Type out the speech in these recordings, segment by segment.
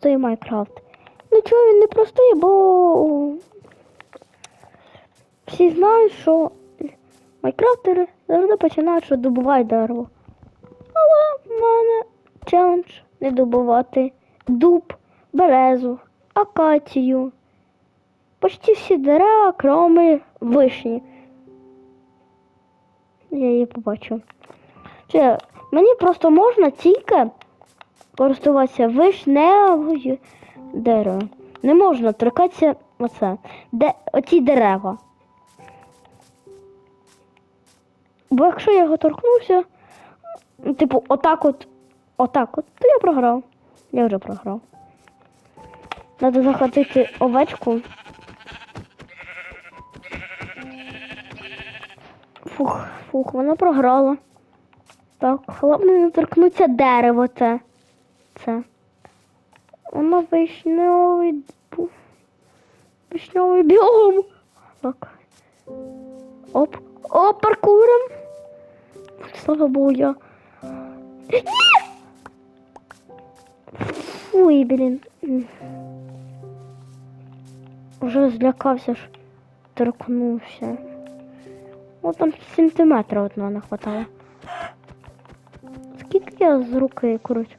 простий Майнкрафт. Ну чого він не простий, бо всі знають, що майкрафтери завжди починають, що добувають дерево. Але в мене челендж не добувати дуб, березу, акацію. Почти всі дерева, кроме вишні. Я її побачив. Чи мені просто можна тільки користуватися вишневою деревом. Не можна торкатися оце. Де, оці дерева. Бо якщо я його торкнувся, ну, типу, отак от, отак от, то я програв. Я вже програв. Треба захватити овечку. Фух, фух, вона програла. Так, головне не торкнуться дерево це. Це. Воно вишневий бу- вишневий біом. Так. Оп. О, паркуром. Слава Богу, я. Ні! Блін. Уже злякався ж. Торкнувся. О, там сантиметрів одного не хватало. Скільки я з руки, коротше.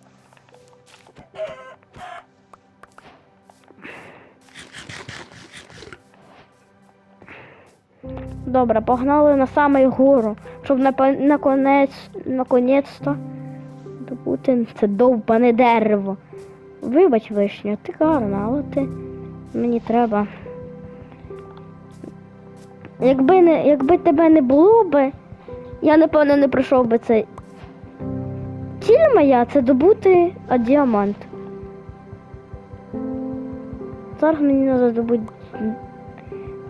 Добре, погнали на самий гору, щоб наконець, наконець-то добути це довбане дерево. Вибач, вишня, ти гарна, але ти мені треба. Якби не, якби тебе не було би, я напевно не пройшов би цей. Ціль моя це добути діамант. Зараз мені треба добути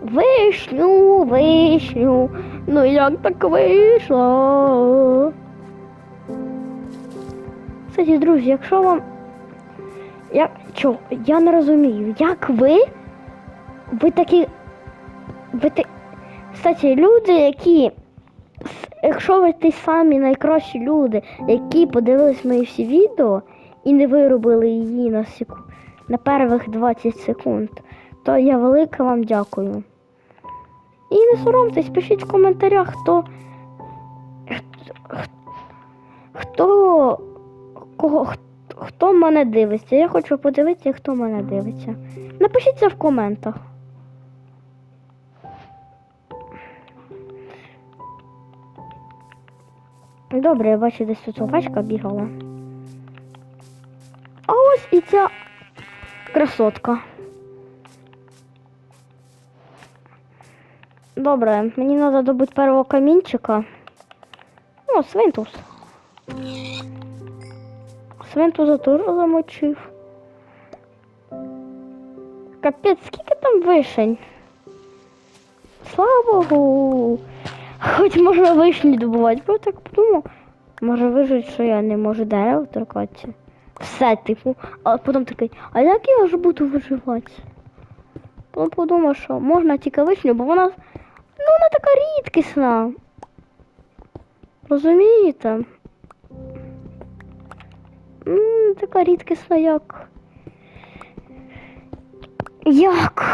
вишню, вишню. Ну як так вийшло? Кстати, друзі, якщо вам. Я, чо, я не розумію, як ви. Ви такі. Ви та... Кстати, люди, які. Якщо ви ті самі найкращі люди, які подивились мої всі відео і не виробили її на секу... на перших 20 секунд, то я велике вам дякую. І не соромтесь, пишіть в коментарях, хто. Хто. Кого. Хто, мене дивиться. Я хочу подивитися, хто мене дивиться. Напишіть це в коментах. Добре, я бачу, десь тут собачка бігала. А ось і ця красотка. Добре, мені треба добути першого камінчика. О, свинтус. Свинтуса теж замочив. Капець, скільки там вишень? Слава Богу. Хоч можна вишні добувати, бо так подумав. Може вижить, що я не можу дерево торкатися. Все, типу. А потім такий, а як я ж буду виживати? Потім подумав, що можна тільки вишню, бо вона. Ну, вона така рідкісна. Розумієте? М, така рідкісна, як. Як.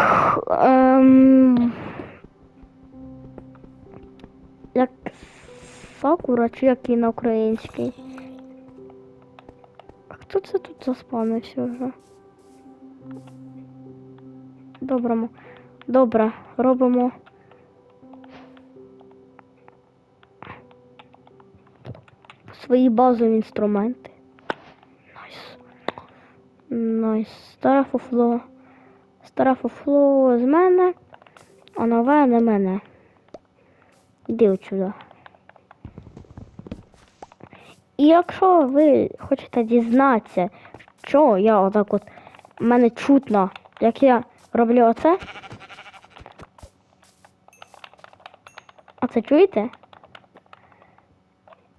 Ем... Як сакура, чи як і на українській. А Хто це тут заспавнився вже? Доброму. Добре, робимо. Свої базові інструменти. Найс. Найс. Старе фуфло. Старе фуфло з мене, а нове не мене. Іди отсюди. І якщо ви хочете дізнатися, що я отак от мене чутно, як я роблю оце. А це чуєте?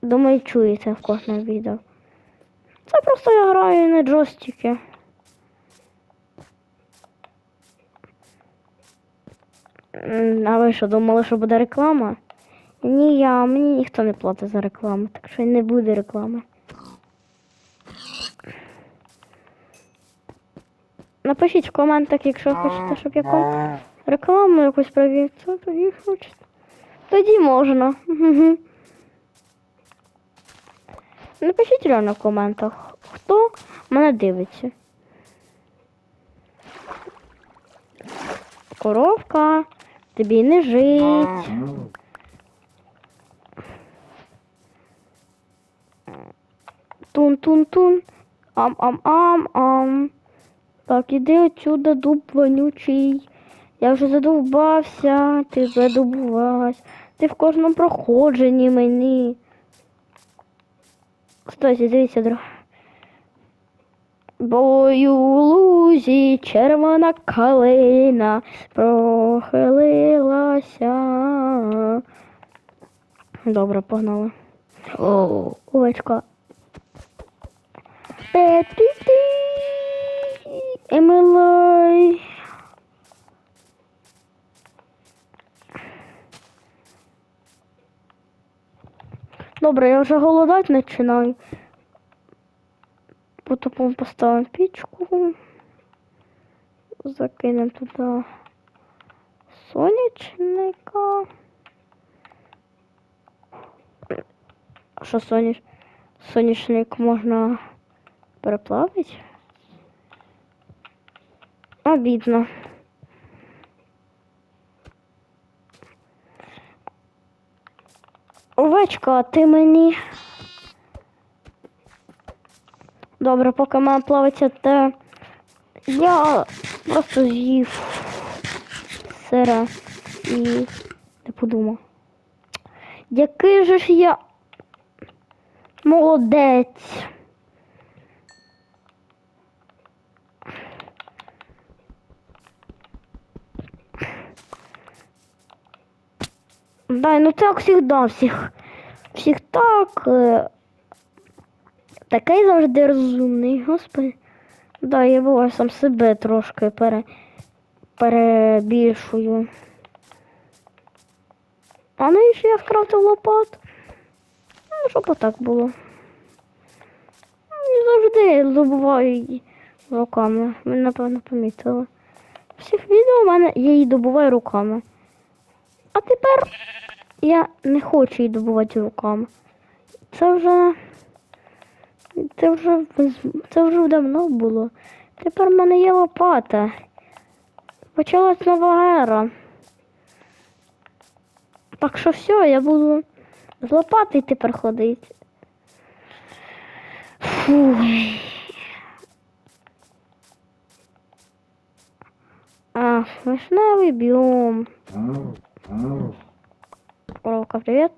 Думаю, чуєте в кожному відео. Це просто я граю на джойстикі. М, А ви що, думали, що буде реклама? Ні, я, мені ніхто не платить за рекламу, так що й не буде реклами. Напишіть в коментах, якщо хочете, щоб я рекламу якусь провів, то тоді хочете. Тоді можна. Напишіть реально в коментах, хто мене дивиться. Коровка, тобі не жить. Тун-тун-тун. Ам-ам-ам-ам. Так, іди отсюда, дуб вонючий. Я вже задовбався, ти задовбалась. Ти в кожному проходженні мені. Кстати, дивіться, друг. Бою у лузі червона калина прохилилася. Добре, погнали. О, овечка. Пе-ти-ти. Емилай. Добре, я вже голодати починаю. Потім поставимо пічку. Закинемо туди сонячника. Що соняч... сонячник можна переплавити? Обідно. Овечка, а ти мені. Добре, поки мене плавиться, те я просто з'їв сира і не подумав. Який же ж я молодець. Да, ну так всегда всіх. Всіх так. е, Такий завжди розумний, господи. Да, я буваю сам себе трошки пере, перебільшую. А навіщо я скрафтив лопат? Ну, щоб отак було. Я завжди добуваю руками. Ви, напевно, помітили. Всіх відео у мене я її добуваю руками. А тепер я не хочу її добувати руками. Це вже. Це вже це вже давно було. Тепер в мене є лопата. Почалась нова ера. Так що все, я буду з лопатою тепер ходити. Фу. А, вишневий біом. Коровка, привет.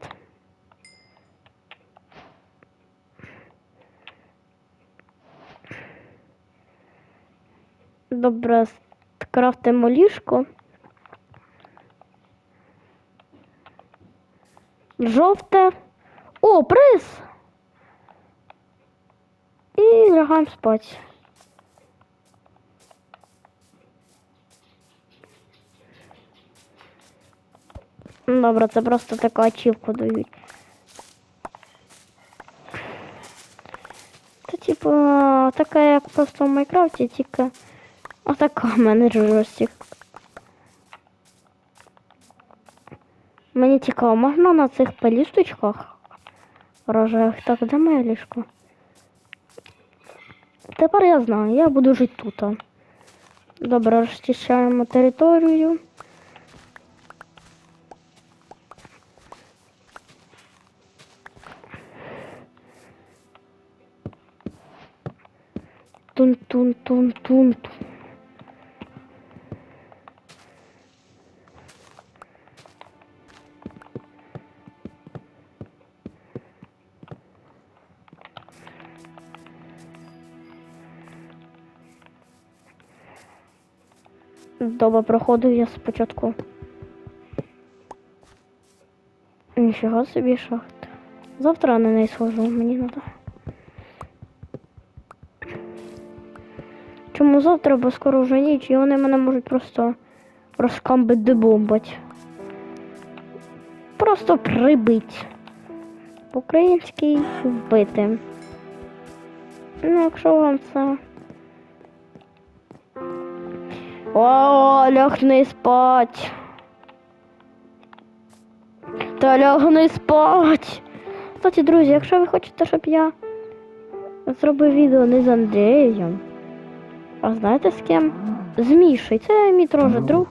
Добре, скрафтимо ліжко. Жовте. О, приз! І лягаємо спати. Добре, це просто таку ачівку дають. Це типу така, як просто в Майнкрафті, тільки отака в мене жорстик. Мені цікаво, можна на цих пелісточках рожевих. Так, де моє ліжко? Тепер я знаю, я буду жити тут. Добре, розчищаємо територію. Тун-тун-тун-тун. Доба проходив я спочатку. Нічого собі шахта. Завтра на неї схожу, мені треба. Завтра, бо скоро вже ніч, і вони мене можуть просто розкамбити дебомбать. Просто прибить. По-українськи вбити. Ну, якщо вам це О, лягни спать. Та лягни спать. Кстати, друзі, якщо ви хочете, щоб я зробив відео не з Андрієм, а знаєте з ким? З Мішей. Це мій теж друг.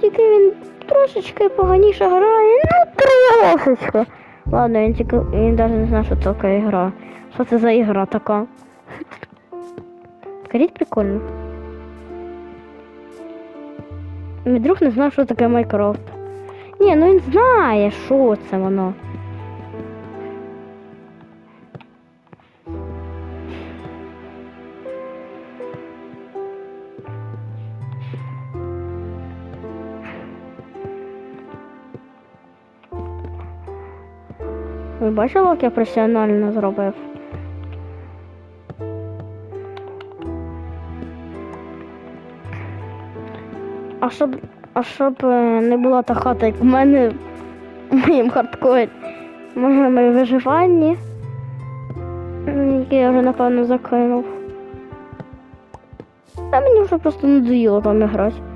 Тільки він трошечки поганіше грає. Ну, трошечки. Ладно, він тільки він навіть не знає, що це така ігра. Що це за ігра така? Скажіть прикольно. Мій друг не знає, що таке Майнкрафт. Ні, ну він знає, що це воно. Ви бачили, як я професіонально зробив? А щоб, а щоб е, не була та хата, як в мене в моєму хардкорі, в моєму виживанні, яке я вже напевно закинув. Та мені вже просто надоїло там грати.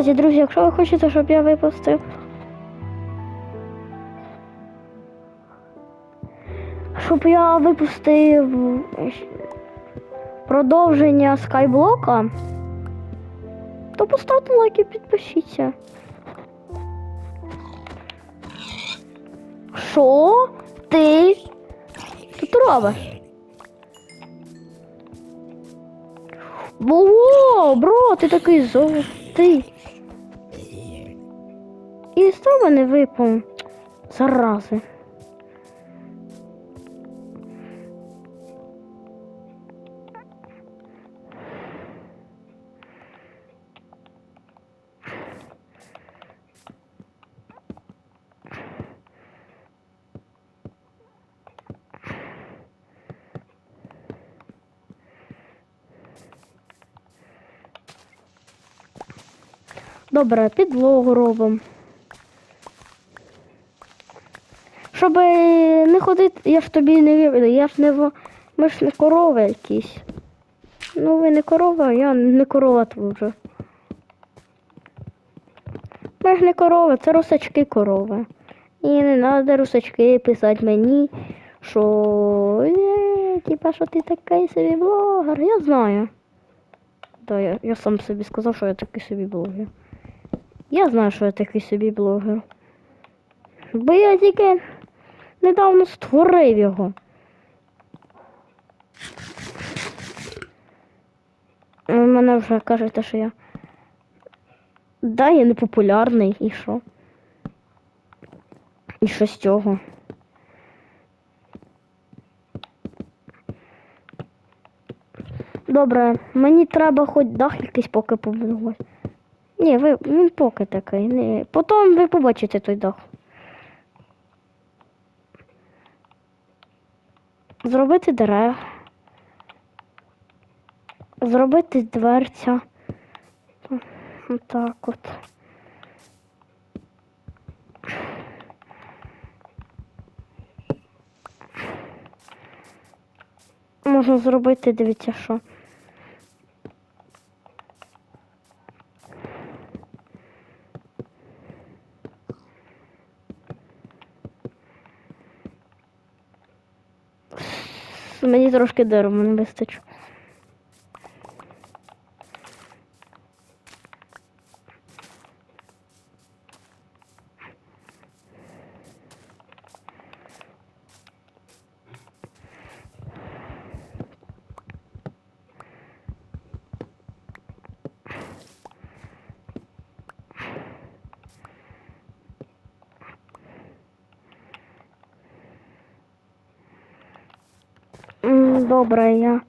Кстати, друзі, якщо ви хочете, щоб я випустив. Щоб я випустив продовження скайблока, то поставте лайк і підпишіться. Що ти тут робиш? Ого, бро, ти такий золотий. І з не випав. Зарази. Добре, підлогу робимо. Щоб е, не ходити, я ж тобі не вірю, я ж не ми ж не корови якісь. Ну ви не корова, а я не корова вже. Ми ж не корови, це русачки корови. І не треба русачки писати мені, що е, типа, що ти такий собі блогер. Я знаю. Да, я, я сам собі сказав, що я такий собі блогер. Я знаю, що я такий собі блогер. Бо я тільки недавно створив його. Ви мене вже кажете, що я. Да, я не популярний, і що? І що з цього? Добре, мені треба хоч дах якийсь поки побудувати. Ні, ви, він поки такий. Не. Потім ви побачите той дах. Зробити дерев. Зробити дверця. Отак от. Можна зробити, дивіться, що. Мені трошки дару, не вистачить. М,